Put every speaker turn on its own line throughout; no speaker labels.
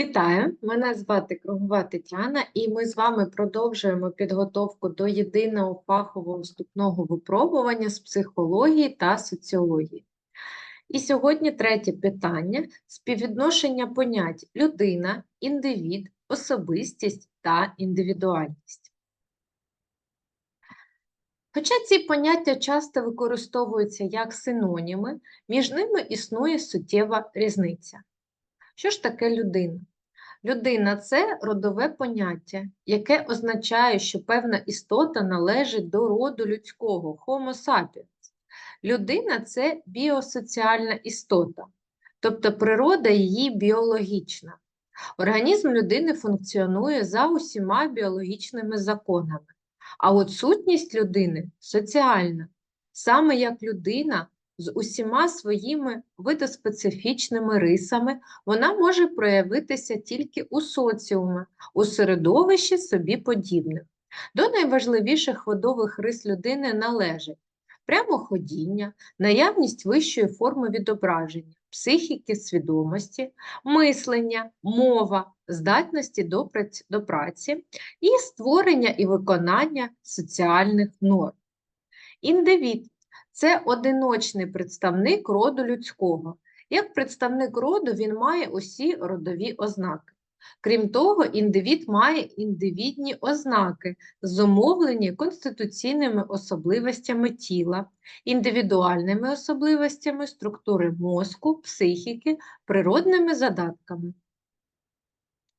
Вітаю! Мене звати Кругова Тетяна, і ми з вами продовжуємо підготовку до єдиного фахового вступного випробування з психології та соціології. І сьогодні третє питання співвідношення понять людина, індивід, особистість та індивідуальність. Хоча ці поняття часто використовуються як синоніми, між ними існує суттєва різниця. Що ж таке людина? Людина це родове поняття, яке означає, що певна істота належить до роду людського Homo sapiens. Людина це біосоціальна істота, тобто природа її біологічна. Організм людини функціонує за усіма біологічними законами, а от сутність людини соціальна. Саме як людина з усіма своїми видоспецифічними рисами, вона може проявитися тільки у соціумі, у середовищі собі подібних. До найважливіших ходових рис людини належать прямоходіння, наявність вищої форми відображення, психіки, свідомості, мислення, мова, здатності до праці, до праці і створення і виконання соціальних норм. Індивід це одиночний представник роду людського. Як представник роду, він має усі родові ознаки. Крім того, індивід має індивідні ознаки, зумовлені конституційними особливостями тіла, індивідуальними особливостями структури мозку, психіки, природними задатками.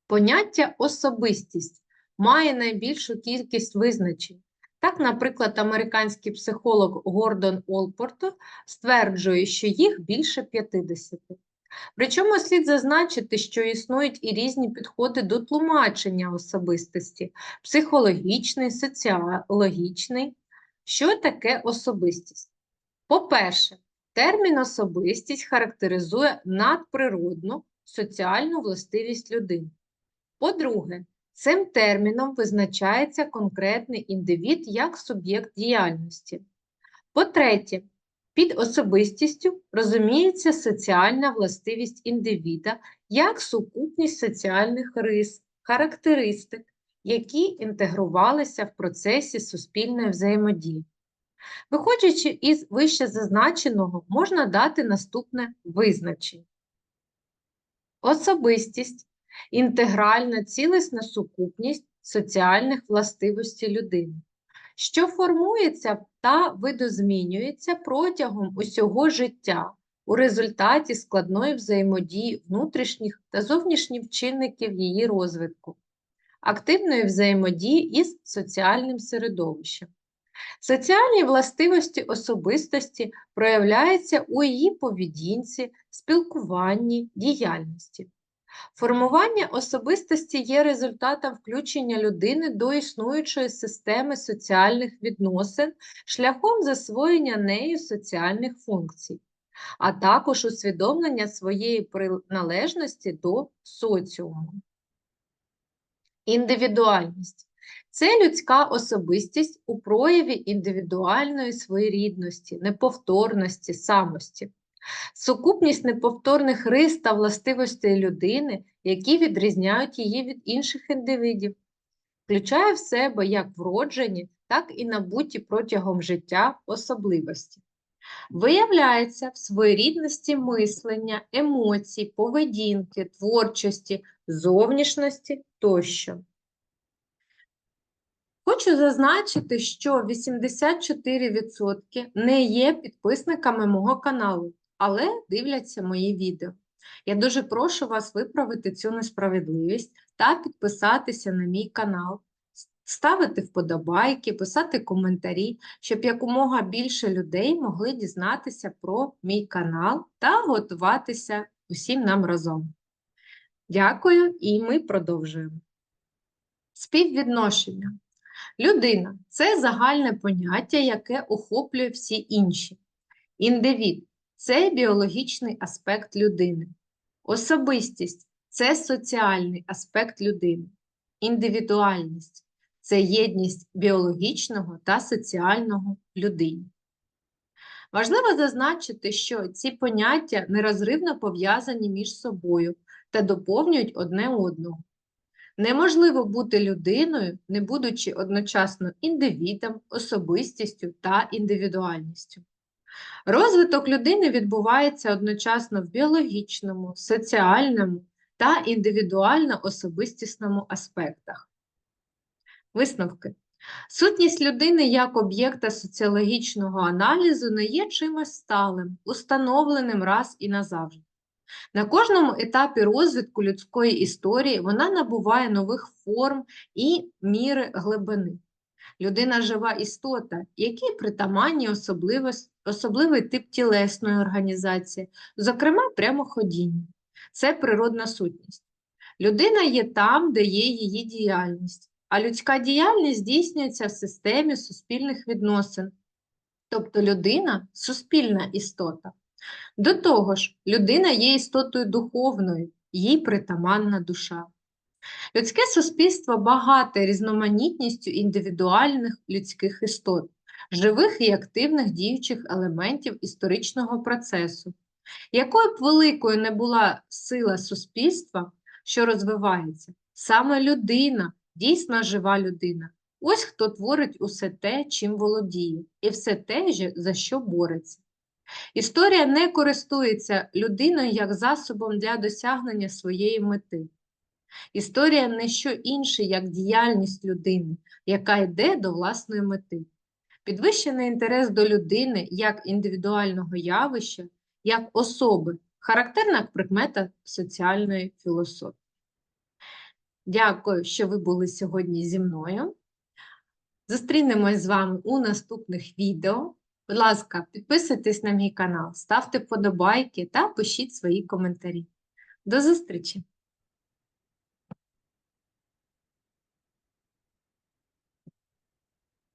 Поняття особистість має найбільшу кількість визначень. Так, наприклад, американський психолог Гордон Олпорто стверджує, що їх більше 50. Причому слід зазначити, що існують і різні підходи до тлумачення особистості психологічний, соціологічний. Що таке особистість? По-перше, термін особистість характеризує надприродну соціальну властивість людини. По-друге, Цим терміном визначається конкретний індивід як суб'єкт діяльності. По-третє, під особистістю розуміється соціальна властивість індивіда як сукупність соціальних рис, характеристик, які інтегрувалися в процесі суспільної взаємодії. Виходячи із вище зазначеного, можна дати наступне визначення. Особистість інтегральна цілісна сукупність соціальних властивостей людини, що формується та видозмінюється протягом усього життя у результаті складної взаємодії внутрішніх та зовнішніх чинників її розвитку, активної взаємодії із соціальним середовищем. Соціальні властивості особистості проявляються у її поведінці, спілкуванні, діяльності. Формування особистості є результатом включення людини до існуючої системи соціальних відносин шляхом засвоєння нею соціальних функцій, а також усвідомлення своєї приналежності до соціуму. Індивідуальність це людська особистість у прояві індивідуальної своєрідності, неповторності, самості. Сукупність неповторних рис та властивостей людини, які відрізняють її від інших індивідів, включає в себе як вроджені, так і набуті протягом життя особливості. Виявляється в своєрідності мислення, емоцій, поведінки, творчості, зовнішності тощо. Хочу зазначити, що 84% не є підписниками мого каналу але дивляться мої відео. Я дуже прошу вас виправити цю несправедливість та підписатися на мій канал, ставити вподобайки, писати коментарі, щоб якомога більше людей могли дізнатися про мій канал та готуватися усім нам разом. Дякую, і ми продовжуємо. Співвідношення. Людина це загальне поняття, яке охоплює всі інші. Індивід це біологічний аспект людини. Особистість це соціальний аспект людини. Індивідуальність це єдність біологічного та соціального людини. Важливо зазначити, що ці поняття нерозривно пов'язані між собою, та доповнюють одне одного. Неможливо бути людиною, не будучи одночасно індивідом, особистістю та індивідуальністю. Розвиток людини відбувається одночасно в біологічному, соціальному та індивідуально-особистісному аспектах. Висновки. Сутність людини як об'єкта соціологічного аналізу не є чимось сталим, установленим раз і назавжди. На кожному етапі розвитку людської історії вона набуває нових форм і міри глибини. Людина жива істота, якій притаманні особливос- особливий тип тілесної організації, зокрема прямоходіння. Це природна сутність. Людина є там, де є її діяльність, а людська діяльність здійснюється в системі суспільних відносин. Тобто людина суспільна істота. До того ж, людина є істотою духовною, їй притаманна душа. Людське суспільство багате різноманітністю індивідуальних людських істот, живих і активних діючих елементів історичного процесу. Якою б великою не була сила суспільства, що розвивається, саме людина, дійсно жива людина, ось хто творить усе те, чим володіє, і все те, за що бореться. Історія не користується людиною як засобом для досягнення своєї мети. Історія не що інше, як діяльність людини, яка йде до власної мети. Підвищений інтерес до людини як індивідуального явища, як особи, характерна прикмета соціальної філософії. Дякую, що ви були сьогодні зі мною. Зустрінемось з вами у наступних відео. Будь ласка, підписуйтесь на мій канал, ставте вподобайки та пишіть свої коментарі. До зустрічі!